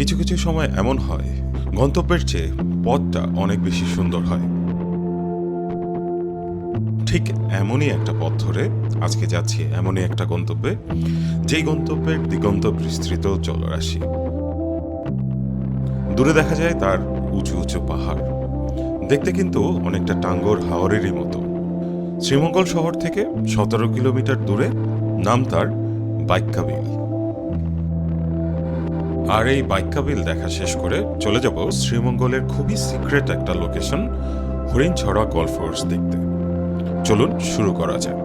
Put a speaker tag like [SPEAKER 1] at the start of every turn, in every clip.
[SPEAKER 1] কিছু কিছু সময় এমন হয়, গন্তব্যের চেয়ে পথটা অনেক বেশি সুন্দর হয়। ঠিক এমনই একটা পথ ধরে আজকে যাচ্ছি এমনই একটা গন্তব্যে, যেই গন্তব্যের দিগন্ত বিস্তৃত জলরাশি। দূরে দেখা যায় তার উঁচু উঁচু পাহাড়। দেখতে কিন্তু অনেকটা টাঙ্গর হাওরেরই মতো। শ্রীমঙ্গল শহর থেকে সতেরো কিলোমিটার দূরে নাম তার বাইক্কাবিল আর এই বাইক্কাবিল দেখা শেষ করে চলে যাব শ্রীমঙ্গলের খুবই সিক্রেট একটা লোকেশন হরিণছড়া গলফ কোর্স দেখতে। চলুন শুরু করা যাক।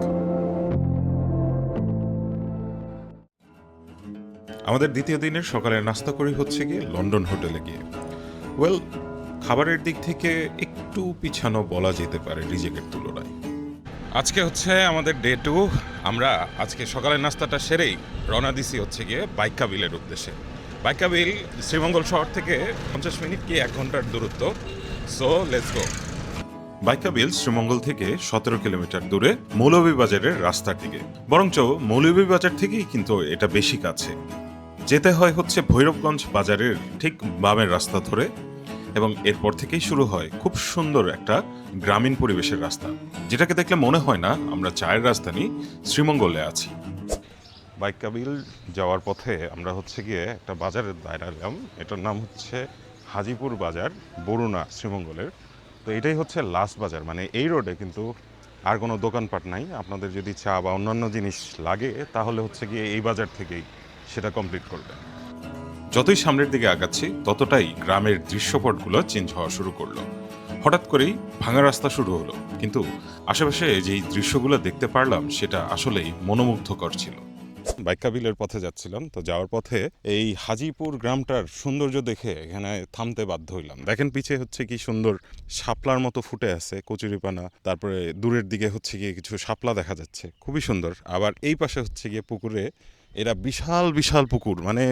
[SPEAKER 1] আমাদের দ্বিতীয় দিনের সকালের নাস্তা করি হচ্ছে গিয়ে লন্ডন হোটেলে গিয়ে। ওয়েল খাবারের দিক থেকে একটু পিছানো বলা যেতে পারে রিজেকের তুলনায়। আজকে হচ্ছে আমাদের ডে টু, আমরা আজকে সকালের নাস্তাটা সেরেই রওনা দিছি হচ্ছে গিয়ে বাইকাবিলের উদ্দেশ্যে। বাইকাবিল শ্রীমঙ্গল শহর থেকে পঞ্চাশ মিনিট কি এক ঘণ্টার দূরত্ব? So let's go Baikka Beel Sreemangal থেকে সতেরো কিলোমিটার দূরে মৌলভীবাজারের রাস্তার দিকে। বরঞ্চ মৌলভীবাজার থেকেই কিন্তু এটা বেশি কাছে। যেতে হয় হচ্ছে ভৈরবগঞ্জ বাজারের ঠিক বামের রাস্তা ধরে এবং এরপর থেকেই শুরু হয় খুব সুন্দর একটা গ্রামীণ পরিবেশের রাস্তা। যেটাকে দেখলে মনে হয় না আমরা চায়ের রাজধানী শ্রীমঙ্গলে আছি। বাইকাবিল যাওয়ার পথে আমরা হচ্ছে গিয়ে একটা বাজারে দাঁড়ালাম এটার নাম হচ্ছে হাজিপুর বাজার বরুণা শ্রীমঙ্গলের। তো এটাই হচ্ছে লাস্ট বাজার মানে এই রোডে কিন্তু আর কোনো দোকানপাট নাই। আপনাদের যদি চা বা অন্যান্য জিনিস লাগে, তাহলে হচ্ছে গিয়ে এই বাজার থেকেই সেটা কমপ্লিট করবে যতই সামনের দিকে আগাচ্ছি, ততটাই গ্রামের দৃশ্যপটগুলো চেঞ্জ হওয়া শুরু করল। হঠাৎ করেই ভাঙা রাস্তা শুরু হলো। কিন্তু আশেপাশে যেই দৃশ্যগুলো দেখতে পারলাম, সেটা আসলেই মনোমুগ্ধকর ছিল। বাইকাবিলের পথে যাচ্ছিলাম। তো যাওয়ার পথে এই হাজিপুর গ্রামটার সৌন্দর্য দেখে এখানে থামতে বাধ্য হইলাম। দেখেন পিছে হচ্ছে কি সুন্দর শাপলার মতো ফুটে আছে কচুরিপানা, তারপরে দূরের দিকে হচ্ছে গিয়ে কিছু শাপলা দেখা যাচ্ছে। খুবই সুন্দর। আবার এই পাশে হচ্ছে গিয়ে পুকুরে এরা বিশাল বিশাল পুকুর মানে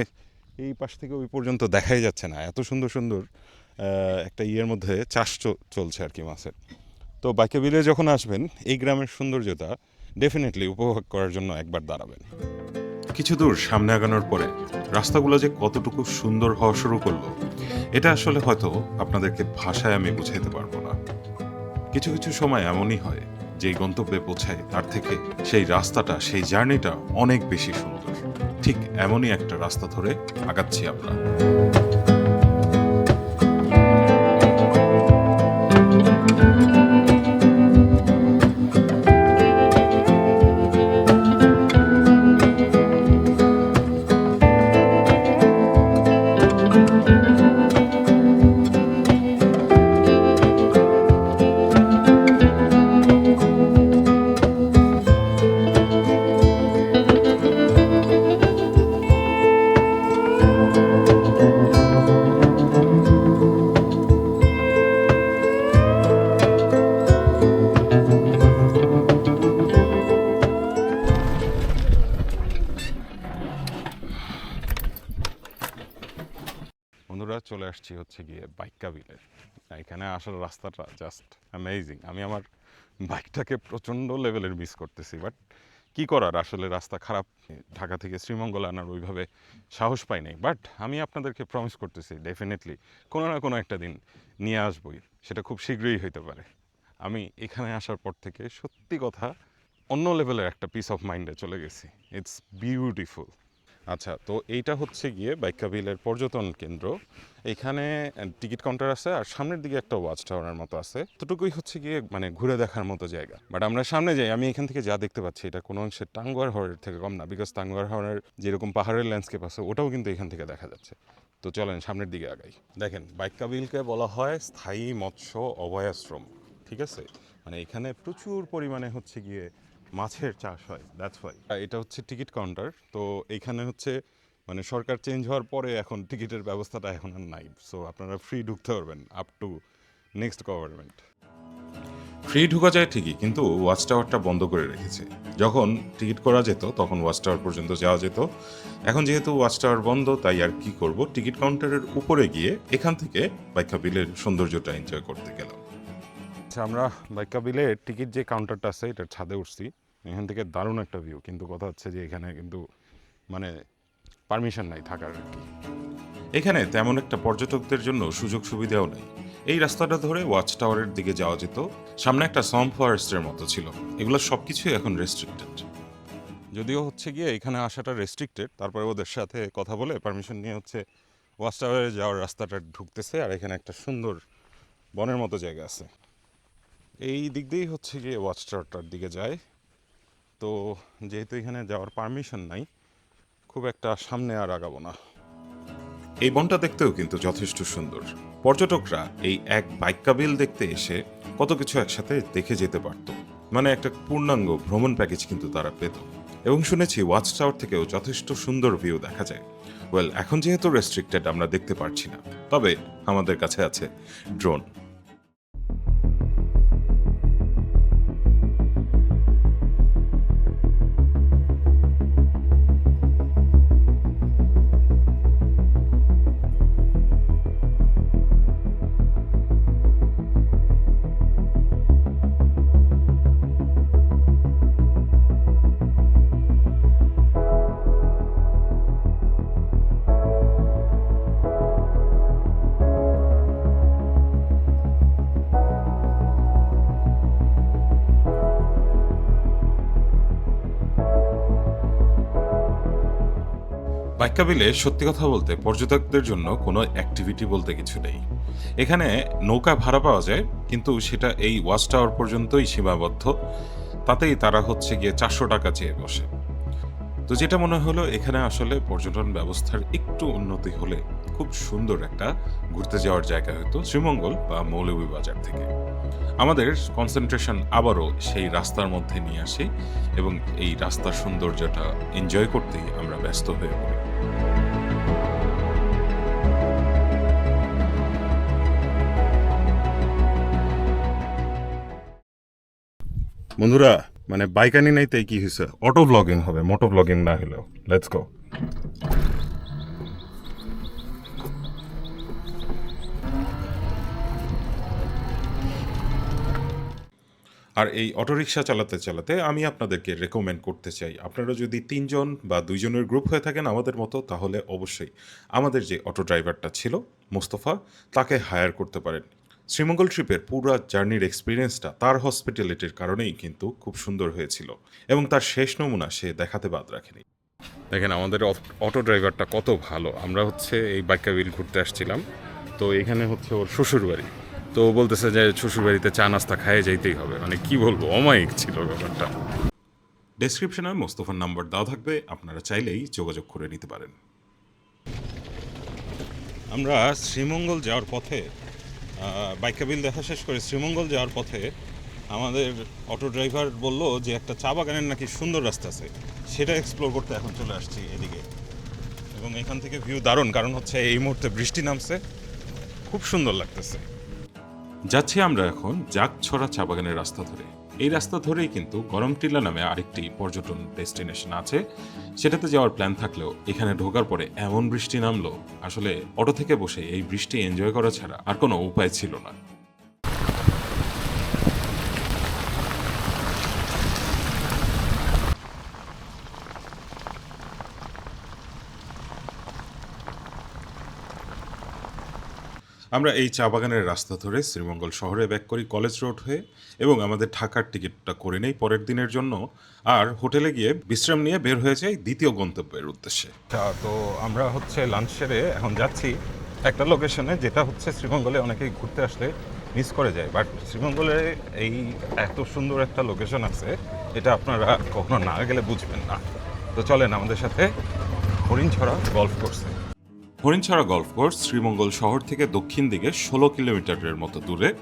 [SPEAKER 1] এই পাশ থেকে ওই পর্যন্ত দেখাই যাচ্ছে না। এত সুন্দর সুন্দর একটা ইয়ের মধ্যে চাষ চলছে আর কি মাছের। তো বাইকে বিলে যখন আসবেন, এই গ্রামের সৌন্দর্যতা ডেফিনেটলি উপভোগ করার জন্য একবার দাঁড়াবেন। কিছু দূর সামনে আগানোর পরে রাস্তাগুলো যে কতটুকু সুন্দর হওয়া শুরু করল, এটা আসলে হয়তো আপনাদেরকে ভাষায় আমি বুঝাইতে পারব না। কিছু কিছু সময় এমনই হয়, যেই গন্তব্যে পৌঁছায়, তার থেকে সেই রাস্তাটা, সেই জার্নিটা অনেক বেশি সুন্দর। ঠিক এমনই একটা রাস্তা ধরে আগাচ্ছি আমরা। বিলের। এখানে আসার রাস্তাটা জাস্ট অ্যামেজিং আমি আমার বাইকটাকে প্রচণ্ড লেভেলের মিস করতেছি বাট কি করার? আসলে রাস্তা খারাপ। ঢাকা থেকে শ্রীমঙ্গল আনার ওইভাবে সাহস পাই নাই। বাট আমি আপনাদেরকে প্রমিস করতেছি ডেফিনেটলি কোনো না কোনো একটা দিন নিয়ে আসবই। সেটা খুব শীঘ্রই হইতে পারে। আমি এখানে আসার পর থেকে সত্যি কথা অন্য লেভেলের একটা পিস অফ মাইন্ডে চলে গেছি। ইটস বিউটিফুল আচ্ছা তো এইটা হচ্ছে গিয়ে বাইকাবিলের পর্যটন কেন্দ্র। এখানে টিকিট কাউন্টার আছে আর সামনের দিকে একটা ওয়াচ টাওয়ারের মতো আছে। এতটুকুই হচ্ছে গিয়ে মানে ঘুরে দেখার মতো জায়গা। বাট আমরা সামনে যাই, আমি এখান থেকে যা দেখতে পাচ্ছি এটা কোনো অংশে টাঙ্গুয়ার হাওরের থেকে কম না বিকজ টাঙ্গুয়ার হাওরের যেরকম পাহাড়ের ল্যান্ডস্কেপ আছে, ওটাও কিন্তু এখান থেকে দেখা যাচ্ছে। তো চলেন সামনের দিকে আগাই। দেখেন বাইকাবিলকে বলা হয় স্থায়ী মৎস্য অভয়াশ্রম, ঠিক আছে? মানে এখানে প্রচুর পরিমাণে হচ্ছে গিয়ে মাছের চাষ হয় দ্যাটস ওয়াই এটা হচ্ছে টিকিট কাউন্টার। তো এখানে হচ্ছে মানে সরকার চেঞ্জ হওয়ার পরে এখন টিকিটের ব্যবস্থাটা এখন আর নাই। সো আপনারা ফ্রি ঢুকতে পারবেন up to next government free ঢুকা যায় ঠিকই কিন্তু ওয়াচ টাওয়ারটা বন্ধ করে রেখেছে। যখন টিকিট করা যেত তখন ওয়াচ টাওয়ার পর্যন্ত যাওয়া যেত। এখন যেহেতু ওয়াচ টাওয়ার বন্ধ তাই আর কি করব? টিকিট কাউন্টারের উপরে গিয়ে এখান থেকে বাইকা বিলের সৌন্দর্যটা এনজয় করতে গেলাম। আচ্ছা আমরা বাইকা বিলের টিকিট যে কাউন্টারটা আছে এটার ছাদে উঠছি। এখান থেকে দারুণ একটা ভিউ কিন্তু কথা হচ্ছে যে এখানে কিন্তু মানে পারমিশন নাই থাকার আর কি। এখানে তেমন একটা পর্যটকদের জন্য সুযোগ সুবিধাও নেই। এই রাস্তাটা ধরে ওয়াচ টাওয়ারের দিকে যাওয়া যেত সামনে একটা সম ফরেস্টের মতো ছিল। এগুলো সব কিছুই এখন রেস্ট্রিক্টেড যদিও হচ্ছে গিয়ে এখানে আসাটা রেস্ট্রিক্টেড তারপরে ওদের সাথে কথা বলে পারমিশন নিয়ে হচ্ছে ওয়াচ টাওয়ারে যাওয়ার রাস্তাটা ঢুকতেছে আর এখানে একটা সুন্দর বনের মতো জায়গা আছে। এই দিক দিয়েই হচ্ছে গিয়ে ওয়াচ টাওয়ারটার দিকে যায়। তো যেহেতু এখানে যাওয়ার পারমিশন নাই, খুব একটা সামনে আর আগাবো না। এই বনটা দেখতেও কিন্তু যথেষ্ট সুন্দর। পর্যটকরা এই এক বাইক কাবিল দেখতে এসে কত কিছু একসাথে দেখে যেতে পারত। মানে একটা পূর্ণাঙ্গ ভ্রমণ প্যাকেজ কিন্তু তারা পেত। এবং শুনেছি ওয়াচ টাওয়ার থেকেও যথেষ্ট সুন্দর ভিউ দেখা যায়। ওয়েল, এখন যেহেতু রেস্ট্রিক্টেড আমরা দেখতে পারছি না। তবে আমাদের কাছে আছে ড্রোন। বাইকাবিলে সত্যি কথা বলতে পর্যটকদের জন্য কোনো অ্যাক্টিভিটি বলতে কিছু নেই। এখানে নৌকা ভাড়া পাওয়া যায়, কিন্তু সেটা এই ওয়াচ টাওয়ার পর্যন্তই সীমাবদ্ধ। তাতেই তারা হচ্ছে গিয়ে চারশো টাকা চেয়ে বসে। তো যেটা মনে হলো, এখানে আসলে পর্যটন ব্যবস্থার একটু উন্নতি হলে খুব সুন্দর একটা ঘুরতে যাওয়ার জায়গা হতো শ্রীমঙ্গল বা মৌলভীবাজার থেকে। আমাদের কনসেন্ট্রেশন আবারও সেই রাস্তার মধ্যে নিয়ে আসি এবং এই রাস্তার সৌন্দর্যটা এনজয় করতেই আমরা ব্যস্ত হয়ে পড়ি। বন্ধুরা মানে বাইক আনি নাই তাই কি হয়েছে অটো ব্লগিং হবে মোটো ব্লগিং না হলেও লেটস গো আর এই অটোরিকশা চালাতে চালাতে আমি আপনাদেরকে রেকমেন্ড করতে চাই। আপনারা যদি তিনজন বা দুইজনের গ্রুপ হয়ে থাকেন আমাদের মতো, তাহলে অবশ্যই আমাদের যে অটো ড্রাইভারটা ছিল, মোস্তফা, তাকে হায়ার করতে পারেন। শ্রীমঙ্গল ট্রিপের পুরো জার্নির এক্সপিরিয়েন্সটা তার হসপিটালিটির কারণেই কিন্তু খুব সুন্দর হয়েছিল এবং তার শেষ নমুনা সে দেখাতে বাদ রাখেনি। দেখেন, আমাদের অটো ড্রাইভারটা কত ভালো। আমরা হচ্ছে এই বাইকাবিল ঘুরতে আসছিলাম। তো এখানে হচ্ছে ওর শ্বশুর বাড়ি তো বলতেছে যে শ্বশুর বাড়িতে চা নাস্তা খাইয়ে যাইতেই হবে। মানে কি বলব, অমায়িক ছিল ব্যাপারটা। ডেসক্রিপশনে মোস্তফার নাম্বার দেওয়া থাকবে, আপনারা চাইলেই যোগাযোগ করে নিতে পারেন। আমরা শ্রীমঙ্গল যাওয়ার পথে বাইকাবিল দেখা শেষ করে শ্রীমঙ্গল যাওয়ার পথে আমাদের অটো ড্রাইভার বলল যে, একটা চা বাগানের নাকি সুন্দর রাস্তা আছে। সেটা এক্সপ্লোর করতে এখন চলে আসছি এদিকে। এবং এখান থেকে ভিউ দারুণ, কারণ হচ্ছে এই মুহূর্তে বৃষ্টি নামছে। খুব সুন্দর লাগতেছে। যাচ্ছি আমরা এখন জাগছড়া চা বাগানের রাস্তা ধরে। এই রাস্তা ধরেই কিন্তু গরম টিলা নামে আরেকটি পর্যটন ডেস্টিনেশন আছে। সেটাতে যাওয়ার প্ল্যান থাকলেও এখানে ঢোকার পরে এমন বৃষ্টি নামলো। আসলে অটো থেকে বসে এই বৃষ্টি এনজয় করা ছাড়া আর কোনো উপায় ছিল না। আমরা এই চা বাগানের রাস্তা ধরে শ্রীমঙ্গল শহরে ব্যাক করি কলেজ রোড হয়ে এবং আমাদের ঢাকার টিকিটটা করে নেই পরের দিনের জন্য। আর হোটেলে গিয়ে বিশ্রাম নিয়ে বের হয়ে যাই দ্বিতীয় গন্তব্যের উদ্দেশ্যে। তো আমরা হচ্ছে লাঞ্চ সেরে এখন যাচ্ছি। একটা লোকেশনে যেটা হচ্ছে শ্রীমঙ্গলে অনেকেই ঘুরতে আসলে মিস করে যায়। বাট শ্রীমঙ্গলে এই এত সুন্দর একটা লোকেশন আছে, এটা আপনারা কখনো না গেলে বুঝবেন না। তো চলেন আমাদের সাথে হরিণছড়া গল্ফ কোর্সে হরিণছড়া গল্ফ কোর্স শ্রীমঙ্গল শহর থেকে দক্ষিণ দিকে ষোলো কিলোমিটারের মতো দূরে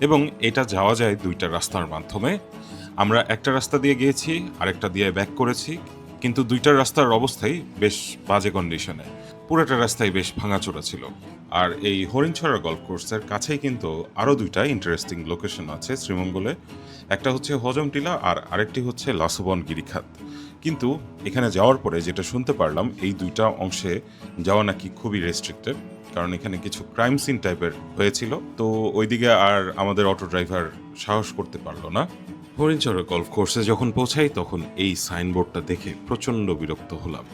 [SPEAKER 1] এবং এটা যাওয়া যায় দুইটা রাস্তার মাধ্যমে। আমরা একটা রাস্তা দিয়ে গিয়েছি, আরেকটা দিয়ে ব্যাক করেছি, কিন্তু দুইটার রাস্তার অবস্থাই বেশ বাজে কন্ডিশনে পুরোটা রাস্তায় বেশ ভাঙাচোরা ছিল। আর এই হরিণছড়া গল্ফ কোর্সের কাছেই কিন্তু আরও দুইটা ইন্টারেস্টিং লোকেশন আছে শ্রীমঙ্গলে। একটা হচ্ছে হজমটিলা আর আরেকটি হচ্ছে লাসবন গিরিখাত। কিন্তু এখানে যাওয়ার পরে যেটা শুনতে পারলাম, এই দুইটা অংশে যাওয়া নাকি খুবই রেস্ট্রিক্টেড কারণ এখানে কিছু ক্রাইম সিন টাইপের হয়েছিল। তো ওইদিকে আর আমাদের অটো ড্রাইভার সাহস করতে পারল না। হরিণচর গল্ফ কোর্সে যখন পৌঁছাই, তখন এই সাইনবোর্ডটা দেখে প্রচণ্ড বিরক্ত হলাম।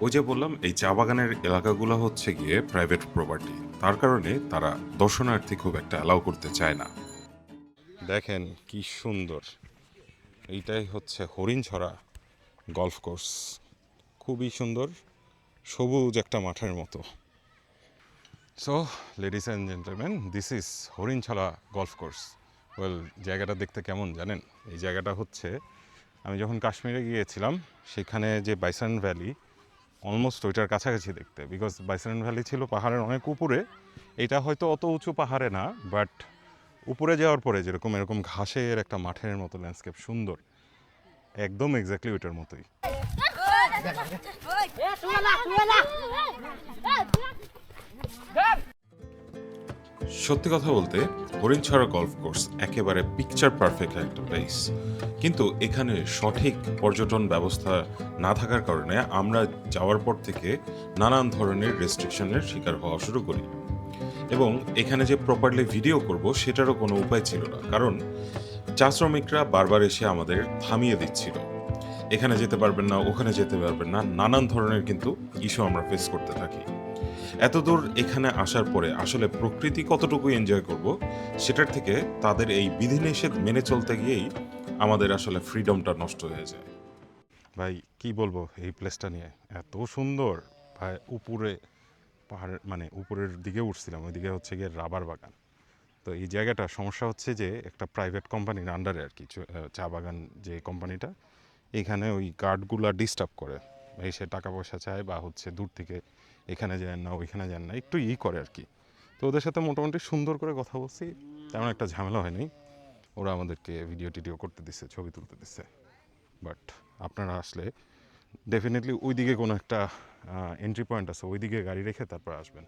[SPEAKER 1] ওই যে বললাম, এই চা বাগানের এলাকাগুলো হচ্ছে গিয়ে প্রাইভেট প্রপার্টি তার কারণে তারা দর্শনার্থী খুব একটা অ্যালাউ করতে চায় না। দেখেন কি সুন্দর। এইটাই হচ্ছে হরিণছড়া। গলফ কোর্স খুবই সুন্দর, সবুজ একটা মাঠের মতো। So ladies and gentleman this is Harinchhara golf course well জায়গাটা দেখতে কেমন জানেন? এই জায়গাটা হচ্ছে, আমি যখন কাশ্মীরে গিয়েছিলাম, সেখানে যে বাইসান ভ্যালি অলমোস্ট ওইটার কাছাকাছি দেখতে। বিকজ বাইসান ভ্যালি ছিল পাহাড়ের অনেক উপরে, এটা হয়তো অত উঁচু পাহাড়ে না বাট উপরে যাওয়ার পরে যেরকম, এরকম ঘাসের একটা মাঠের মতো ল্যান্ডস্কেপ সুন্দর। একদম এক্স্যাক্টলি ওইটার মতোই। সত্যি কথা বলতে হরিণছড়া গলফ কোর্স একেবারে পিকচার পারফেক্ট একটা প্লেস কিন্তু এখানে সঠিক পর্যটন ব্যবস্থা না থাকার কারণে আমরা যাওয়ার পর থেকে নানান ধরনের রেস্ট্রিকশনের শিকার হওয়া শুরু করি। এবং এখানে যে প্রপারলি ভিডিও করব, সেটারও কোনো উপায় ছিল না। কারণ চা শ্রমিকরা বারবার এসে আমাদের থামিয়ে দিচ্ছিল। এখানে যেতে পারবেন না, ওখানে যেতে পারবেন না, নানান ধরনের কিন্তু ইস্যু আমরা ফেস করতে থাকি। এতদূর এখানে আসার পরে আসলে প্রকৃতি কতটুকু এনজয় করব, সেটার থেকে তাদের এই বিধিনিষেধ মেনে চলতে গিয়েই আমাদের আসলে ফ্রিডমটা নষ্ট হয়ে যায়। ভাই, কি বলব? এই প্লেসটা নিয়ে এত সুন্দর। ভাই, উপরে পাহাড়ের মানে উপরের দিকে উঠছিলাম, ওইদিকে হচ্ছে গিয়ে রাবার বাগান। তো এই জায়গাটা সমস্যা হচ্ছে যে একটা প্রাইভেট কোম্পানির আন্ডারে আর কি, চা বাগান যে কোম্পানিটা এখানে ওই গার্ডগুলা ডিস্টার্ব করে। এসে টাকা পয়সা চায় বা হচ্ছে দূর থেকে এখানে যান না, ওইখানে যান না, একটু ই করে আর কি। তো ওদের সাথে মোটামুটি সুন্দর করে কথা বলছি, তেমন একটা ঝামেলা হয়নি। ওরা আমাদেরকে ভিডিও টিডিও করতে দিচ্ছে ছবি তুলতে দিচ্ছে বাট আপনারা আসলে ডেফিনেটলি ওইদিকে কোনো একটা এন্ট্রি পয়েন্ট আছে, ওইদিকে গাড়ি রেখে তারপর আসবেন।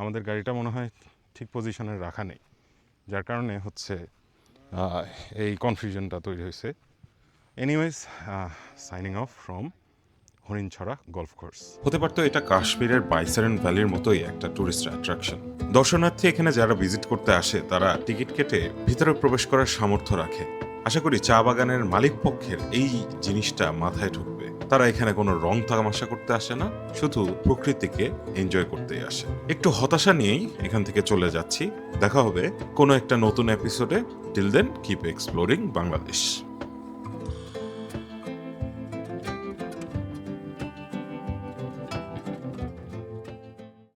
[SPEAKER 1] আমাদের গাড়িটা মনে হয় ঠিক পজিশনে রাখা নেই। যার কারণে হচ্ছে এই কনফিউশনটা তৈরি হয়েছে। Anyways signing off from Harinchhara golf course হতে পারতো এটা কাশ্মীরের বাইসারেন ভ্যালির মতোই একটা টুরিস্ট অ্যাট্রাকশন দর্শনার্থী এখানে যারা ভিজিট করতে আসে, তারা টিকিট কেটে ভিতরে প্রবেশ করার সামর্থ্য রাখে। আশা করি চা বাগানের মালিক পক্ষের এই জিনিসটা মাথায় ঢুকবে। তারা এখানে কোনো রং তামাশা করতে আসে না, শুধু প্রকৃতিকে এনজয় করতেই আসে। একটু হতাশা নিয়েই এখান থেকে চলে যাচ্ছি। দেখা হবে কোনো একটা নতুন এপিসোডে till then keep exploring Bangladesh